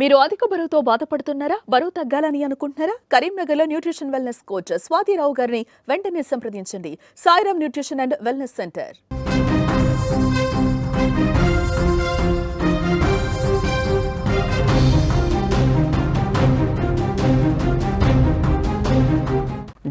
మీరు అధిక బరువుతో బాధపడుతున్నారా? బరువు తగ్గాలని అనుకుంటున్నారా? కరీంనగర్లో న్యూట్రిషన్ వెల్నెస్ కోచ్ స్వాతిరావు గారిని వెంటనే సంప్రదించండి. Sairam nutrition and wellness centre.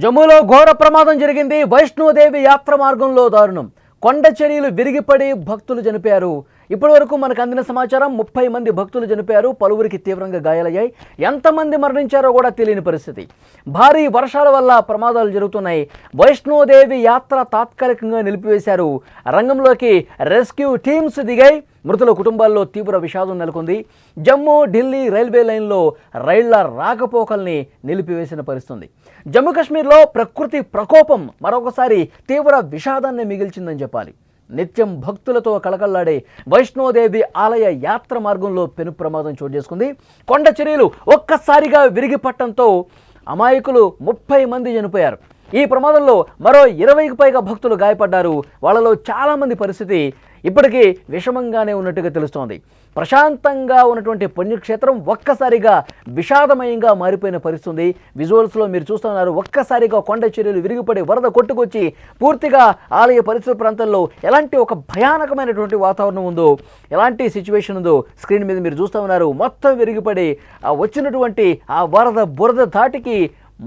జమ్మూలో ఘోర ప్రమాదం జరిగింది. వైష్ణోదేవి యాత్ర మార్గంలో దారుణం. కొండ చర్యలు విరిగిపడి భక్తులు చనిపోయారు. ఇప్పటి వరకు మనకు అందిన సమాచారం ముప్పై మంది భక్తులు చనిపోయారు పలువురికి తీవ్రంగా గాయాలయ్యాయి. ఎంతమంది మరణించారో కూడా తెలియని పరిస్థితి. భారీ వర్షాల వల్ల ప్రమాదాలు జరుగుతున్నాయి. వైష్ణోదేవి యాత్ర తాత్కాలికంగా నిలిపివేశారు. రంగంలోకి రెస్క్యూ టీమ్స్ దిగాయి. మృతుల కుటుంబాల్లో తీవ్ర విషాదం నెలకొంది. జమ్మూ ఢిల్లీ రైల్వే లైన్లో రైళ్ళ రాకపోకల్ని నిలిపివేసిన పరిస్థితుంది. జమ్మూ కాశ్మీర్లో ప్రకృతి ప్రకోపం మరొకసారి తీవ్ర విషాదాన్ని మిగిల్చిందని చెప్పాలి. నిత్యం భక్తులతో కళకళ్ళాడే వైష్ణోదేవి ఆలయ యాత్ర మార్గంలో పెను ప్రమాదం చోటు చేసుకుంది. కొండ చర్యలు ఒక్కసారిగా విరిగిపట్టడంతో అమాయకులు ముప్పై మంది చనిపోయారు. ఈ ప్రమాదంలో మరో ఇరవైకి పైగా భక్తులు గాయపడ్డారు. వాళ్ళలో చాలామంది పరిస్థితి ఇప్పటికీ విషమంగానే ఉన్నట్టుగా తెలుస్తోంది. ప్రశాంతంగా ఉన్నటువంటి పుణ్యక్షేత్రం ఒక్కసారిగా విషాదమయంగా మారిపోయిన పరిస్థితి ఉంది విజువల్స్లో మీరు చూస్తున్నారు ఒక్కసారిగా కొండ చర్యలు విరిగిపడి వరద కొట్టుకొచ్చి పూర్తిగా ఆలయ పరిసర ప్రాంతాల్లో ఎలాంటి ఒక భయానకమైనటువంటి వాతావరణం ఉందో ఎలాంటి సిచ్యువేషన్ ఉందో స్క్రీన్ మీద మీరు చూస్తూ ఉన్నారు. మొత్తం విరిగిపడి ఆ వచ్చినటువంటి ఆ వరద బురద ధాటికి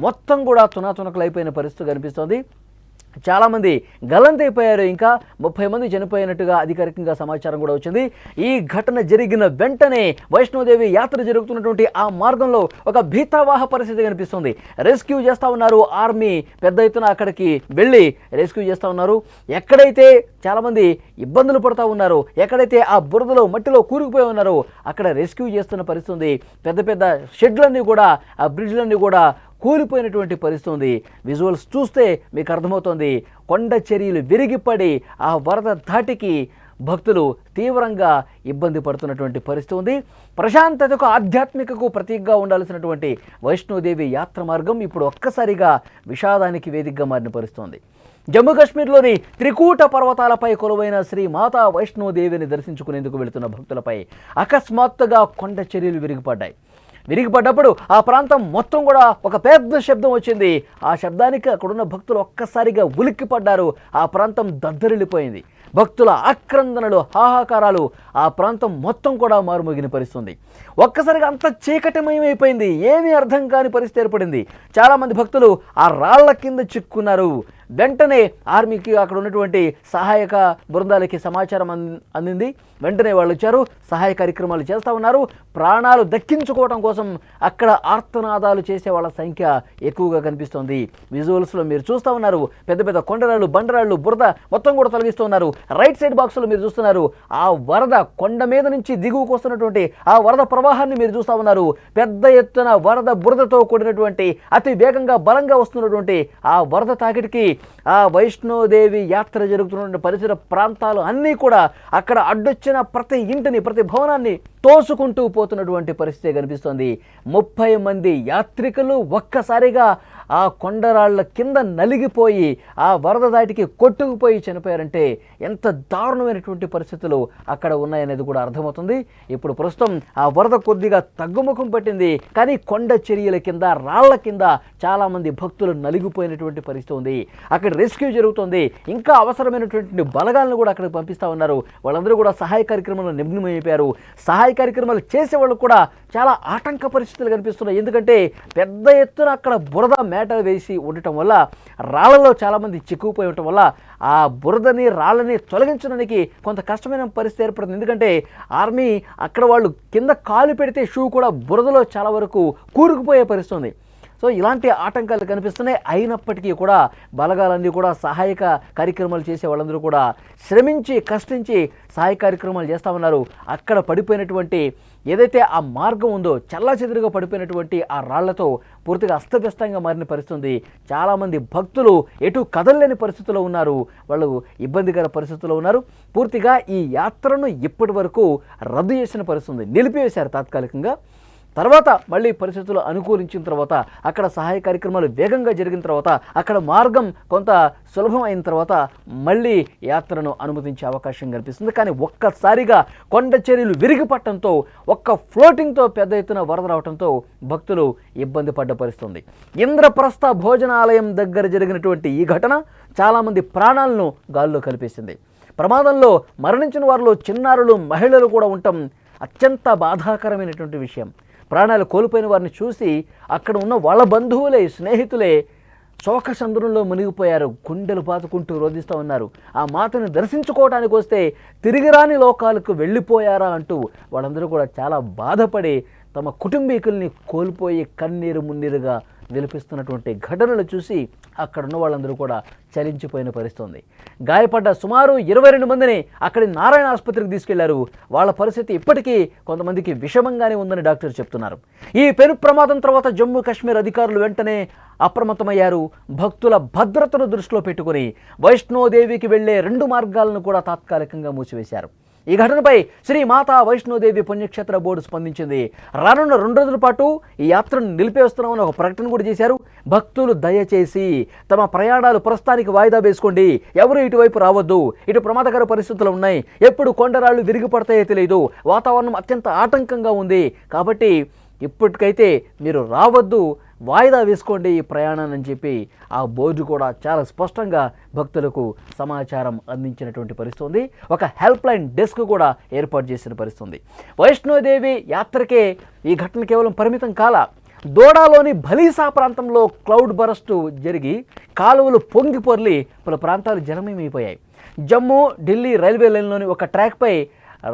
మొత్తం కూడా తునాతునకలు అయిపోయిన పరిస్థితి కనిపిస్తోంది. చాలామంది గల్లంతైపోయారు ఇంకా ముప్పై మంది చనిపోయినట్టుగా అధికారికంగా సమాచారం కూడా వచ్చింది. ఈ ఘటన జరిగిన వెంటనే వైష్ణోదేవి యాత్ర జరుగుతున్నటువంటి ఆ మార్గంలో ఒక భీతావాహ పరిస్థితి కనిపిస్తుంది. రెస్క్యూ చేస్తూ ఉన్నారు. ఆర్మీ పెద్ద ఎత్తున అక్కడికి వెళ్ళి రెస్క్యూ చేస్తూ ఉన్నారు. ఎక్కడైతే చాలామంది ఇబ్బందులు పడుతూ ఉన్నారు ఎక్కడైతే ఆ బురదలో మట్టిలో కూరుకుపోయి ఉన్నారో అక్కడ రెస్క్యూ చేస్తున్న పరిస్థితి ఉంది. పెద్ద పెద్ద షెడ్లన్నీ కూడా ఆ బ్రిడ్జ్లన్నీ కూడా కూలిపోయినటువంటి పరిస్థితి ఉంది. విజువల్స్ చూస్తే మీకు అర్థమవుతుంది. కొండ చర్యలు విరిగిపడి ఆ వరద ధాటికి భక్తులు తీవ్రంగా ఇబ్బంది పడుతున్నటువంటి పరిస్థితి ఉంది. ప్రశాంతతకు ఆధ్యాత్మికకు ప్రతీకగా ఉండాల్సినటువంటి వైష్ణోదేవి యాత్ర మార్గం ఇప్పుడు ఒక్కసారిగా విషాదానికి వేదికగా మారిన పరిస్థితుంది జమ్మూ కాశ్మీర్లోని త్రికూట పర్వతాలపై కొలువైన శ్రీ మాతా వైష్ణోదేవిని దర్శించుకునేందుకు వెళుతున్న భక్తులపై అకస్మాత్తుగా కొండ చర్యలు విరిగిపడ్డాయి. విరిగిపడ్డప్పుడు ఆ ప్రాంతం మొత్తం కూడా ఒక పెద్ద శబ్దం వచ్చింది. ఆ శబ్దానికి అక్కడున్న భక్తులు ఒక్కసారిగా ఉలిక్కిపడ్డారు. ఆ ప్రాంతం దద్దరిల్లిపోయింది. భక్తుల ఆక్రందనలు హాహాకారాలు ఆ ప్రాంతం మొత్తం కూడా మారుమోగిన పరిస్థితుంది. ఒక్కసారిగా అంత చీకటిమయమైపోయింది. ఏమీ అర్థం కాని పరిస్థితి ఏర్పడింది. చాలామంది భక్తులు ఆ రాళ్ళ కింద చిక్కున్నారు. వెంటనే ఆర్మీకి అక్కడ ఉన్నటువంటి సహాయక బృందాలకి సమాచారం అంది- అందింది. వెంటనే వాళ్ళు వచ్చారు సహాయ కార్యక్రమాలు చేస్తూ ఉన్నారు. ప్రాణాలు దక్కించుకోవడం కోసం అక్కడ ఆర్తనాదాలు చేసే వాళ్ళ సంఖ్య ఎక్కువగా కనిపిస్తోంది. విజువల్స్లో మీరు చూస్తూ ఉన్నారు. పెద్ద పెద్ద కొండరాళ్ళు బండరాళ్ళు బురద మొత్తం కూడా తొలగిస్తూ ఉన్నారు రైట్ సైడ్ బాక్స్లో మీరు చూస్తున్నారు. ఆ వరద కొండ మీద నుంచి దిగువకు వస్తున్నటువంటి ఆ వరద ప్రవాహాన్ని మీరు చూస్తూ ఉన్నారు. పెద్ద ఎత్తున వరద బురదతో కూడినటువంటి అతి వేగంగా బలంగా వస్తున్నటువంటి ఆ వరద తాకిడికి ఆ వైష్ణోదేవి యాత్ర జరుగుతున్న పరిసర ప్రాంతాలు అన్నీ కూడా అక్కడ అడ్డొచ్చిన ప్రతి ఇంటిని ప్రతి భవనాన్ని తోసుకుంటూ పోతున్నటువంటి పరిస్థితి కనిపిస్తోంది. ముప్పై మంది యాత్రికులు ఒక్కసారిగా ఆ కొండరాళ్ళ కింద నలిగిపోయి ఆ వరద దాటికి కొట్టుకుపోయి చనిపోయారంటే ఎంత దారుణమైనటువంటి పరిస్థితులు అక్కడ ఉన్నాయనేది కూడా అర్థమవుతుంది. ఇప్పుడు ప్రస్తుతం ఆ వరద కొద్దిగా తగ్గుముఖం పట్టింది. కానీ కొండ చర్యల కింద రాళ్ళ కింద చాలామంది భక్తులు నలిగిపోయినటువంటి పరిస్థితి ఉంది. అక్కడ రెస్క్యూ జరుగుతుంది. ఇంకా అవసరమైనటువంటి బలగాలను కూడా అక్కడికి పంపిస్తూ ఉన్నారు. వాళ్ళందరూ కూడా సహాయ కార్యక్రమంలో నిమగ్నమైపోయారు సహాయ కార్యక్రమాలు చేసే వాళ్ళు కూడా చాలా ఆటంక పరిస్థితులు కనిపిస్తున్నాయి. ఎందుకంటే పెద్ద ఎత్తున అక్కడ బురద మేట వేసి ఉండటం వల్ల రాళ్ళలో చాలామంది చిక్కుపోయి ఉండటం వల్ల ఆ బురదని రాళ్ళని తొలగించడానికి కొంత కష్టమైన పరిస్థితి ఏర్పడుతుంది. ఎందుకంటే ఆర్మీ అక్కడ వాళ్ళు కింద కాలు పెడితే షూ కూడా బురదలో చాలా వరకు కూరుకుపోయే పరిస్థితి ఉంది. సో ఇలాంటి ఆటంకాలు కనిపిస్తున్నాయి. అయినప్పటికీ కూడా బలగాలన్నీ కూడా సహాయక కార్యక్రమాలు చేసే వాళ్ళందరూ కూడా శ్రమించి కష్టించి సహాయ కార్యక్రమాలు చేస్తామన్నారు అక్కడ పడిపోయినటువంటి ఏదైతే ఆ మార్గం ఉందో చల్లాచెదురుగా పడిపోయినటువంటి ఆ రాళ్ళతో పూర్తిగా అస్తవ్యస్తంగా మారిన పరిస్థితి చాలామంది భక్తులు ఎటు కదలలేని పరిస్థితిలో ఉన్నారు. వాళ్ళు ఇబ్బందికర పరిస్థితుల్లో ఉన్నారు. పూర్తిగా ఈ యాత్రను ఇప్పటి వరకు రద్దు చేసిన పరిస్థితి నిలిపివేశారు తాత్కాలికంగా. తర్వాత మళ్ళీ పరిస్థితులు అనుకూలించిన తర్వాత అక్కడ సహాయ కార్యక్రమాలు వేగంగా జరిగిన తర్వాత అక్కడ మార్గం కొంత సులభం అయిన తర్వాత మళ్ళీ యాత్రను అనుమతించే అవకాశం కనిపిస్తుంది. కానీ ఒక్కసారిగా కొండ చర్యలు విరిగిపట్టడంతో ఒక్క ఫ్లోటింగ్తో పెద్ద ఎత్తున వరద రావడంతో భక్తులు ఇబ్బంది పడ్డ పరిస్థితుంది. ఇంద్రప్రస్థ భోజనాలయం దగ్గర జరిగినటువంటి ఈ ఘటన చాలామంది ప్రాణాలను గాల్లో కల్పిస్తుంది ప్రమాదంలో మరణించిన వారిలో చిన్నారులు మహిళలు కూడా ఉండటం అత్యంత బాధాకరమైనటువంటి విషయం. ప్రాణాలు కోల్పోయిన వారిని చూసి అక్కడ ఉన్న వాళ్ళ బంధువులే స్నేహితులే శోకసంద్రంలో మునిగిపోయారు. గుండెలు పాతుకుంటూ రోధిస్తూ ఉన్నారు. ఆ మాతను దర్శించుకోవడానికి వస్తే తిరిగిరాని లోకాలకు వెళ్ళిపోయారా అంటూ వాళ్ళందరూ కూడా చాలా బాధపడి తమ కుటుంబీకుల్ని కోల్పోయి కన్నీరు మున్నీరుగా విలపిస్తున్నటువంటి ఘటనలు చూసి అక్కడ ఉన్న వాళ్ళందరూ కూడా చలించిపోయిన పరిస్థితి ఉంది గాయపడ్డ సుమారు ఇరవై రెండు మందిని అక్కడి నారాయణ ఆసుపత్రికి తీసుకెళ్ళారు. వాళ్ళ పరిస్థితి ఇప్పటికీ కొంతమందికి విషమంగానే ఉందని డాక్టర్ చెప్తున్నారు. ఈ పెను ప్రమాదం తర్వాత జమ్మూ కాశ్మీర్ అధికారులు వెంటనే అప్రమత్తమయ్యారు. భక్తుల భద్రతను దృష్టిలో పెట్టుకుని వైష్ణోదేవికి వెళ్ళే రెండు మార్గాలను కూడా తాత్కాలికంగా మూసివేశారు. ఈ ఘటనపై శ్రీ మాతా వైష్ణోదేవి పుణ్యక్షేత్ర బోర్డు స్పందించింది. రానున్న రెండు రోజుల పాటు ఈ యాత్రను నిలిపేస్తున్నామని ఒక ప్రకటన కూడా చేశారు. భక్తులు దయచేసి తమ ప్రయాణాలు ప్రస్తుతానికి వాయిదా వేసుకోండి. ఎవరు ఇటువైపు రావద్దు. ఇటు ప్రమాదకర పరిస్థితులు ఉన్నాయి. ఎప్పుడు కొండరాళ్ళు విరిగి పడతాయో తెలియదు వాతావరణం అత్యంత ఆటంకంగా ఉంది. కాబట్టి ఇప్పటికైతే మీరు రావద్దు. వాయిదా వేసుకోండి ఈ ప్రయాణాన్ని అని చెప్పి ఆ బోర్డు కూడా చాలా స్పష్టంగా భక్తులకు సమాచారం అందించినటువంటి పరిస్థితుంది. ఒక హెల్ప్ లైన్ డెస్క్ కూడా ఏర్పాటు చేసిన పరిస్థితుంది. వైష్ణోదేవి యాత్రకే ఈ ఘటన కేవలం పరిమితం కాల. దోడాలోని భలీసా ప్రాంతంలో క్లౌడ్ బరస్టు జరిగి కాలువలు పొంగి పొర్లి పలు ప్రాంతాలు జలమయమైపోయాయి జమ్మూ ఢిల్లీ రైల్వే లైన్లోని ఒక ట్రాక్పై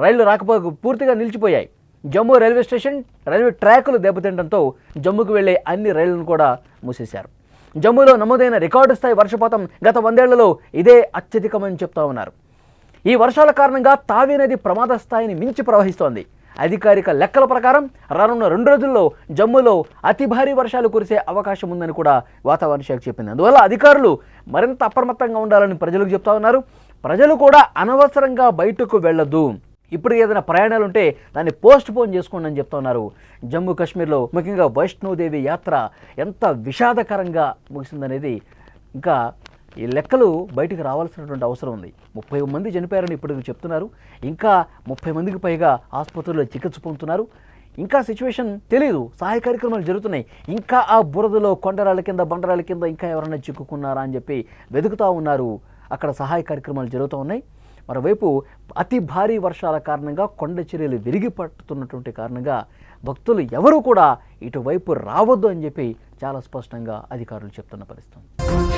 రైళ్ళు రాకపోక పూర్తిగా నిలిచిపోయాయి. జమ్మూ రైల్వే స్టేషన్ రైల్వే ట్రాకులు దెబ్బతినడంతో జమ్మూకు వెళ్ళే అన్ని రైళ్ళను కూడా మూసేశారు. జమ్మూలో నమోదైన రికార్డు స్థాయి వర్షపాతం గత వందేళ్ళలో ఇదే అత్యధికమని చెప్తా ఉన్నారు. ఈ వర్షాల కారణంగా తావి నది ప్రమాద స్థాయిని మించి ప్రవహిస్తోంది. అధికారిక లెక్కల ప్రకారం రానున్న రెండు రోజుల్లో జమ్మూలో అతి భారీ వర్షాలు కురిసే అవకాశం ఉందని కూడా వాతావరణ శాఖ చెప్పింది. అందువల్ల అధికారులు మరింత అప్రమత్తంగా ఉండాలని ప్రజలకు చెప్తా ఉన్నారు. ప్రజలు కూడా అనవసరంగా బయటకు వెళ్ళదు. ఇప్పుడు ఏదైనా ప్రయాణాలు ఉంటే దాన్ని పోస్ట్ పోన్ చేసుకోండి అని చెప్తున్నారు. జమ్మూ కాశ్మీర్లో ముఖ్యంగా వైష్ణోదేవి యాత్ర ఎంత విషాదకరంగా ముగిసిందనేది ఇంకా ఈ లెక్కలు బయటికి రావాల్సినటువంటి అవసరం ఉంది. ముప్పై మంది చనిపోయారని ఇప్పుడు చెప్తున్నారు. ఇంకా ముప్పై మందికి పైగా ఆసుపత్రుల్లో చికిత్స పొందుతున్నారు. ఇంకా సిచ్యువేషన్ తెలియదు సహాయ కార్యక్రమాలు జరుగుతున్నాయి. ఇంకా ఆ బురదలో కొండరాళ్ళ కింద బండరాల కింద ఇంకా ఎవరైనా చిక్కుకున్నారా అని చెప్పి వెతుకుతూ ఉన్నారు. అక్కడ సహాయ కార్యక్రమాలు జరుగుతూ ఉన్నాయి. మరోవైపు అతి భారీ వర్షాల కారణంగా కొండ చర్యలు విరిగి పట్టుతున్నటువంటి కారణంగా భక్తులు ఎవరు కూడా ఇటువైపు రావద్దు అని చెప్పి చాలా స్పష్టంగా అధికారులు చెప్తున్న పరిస్థితి.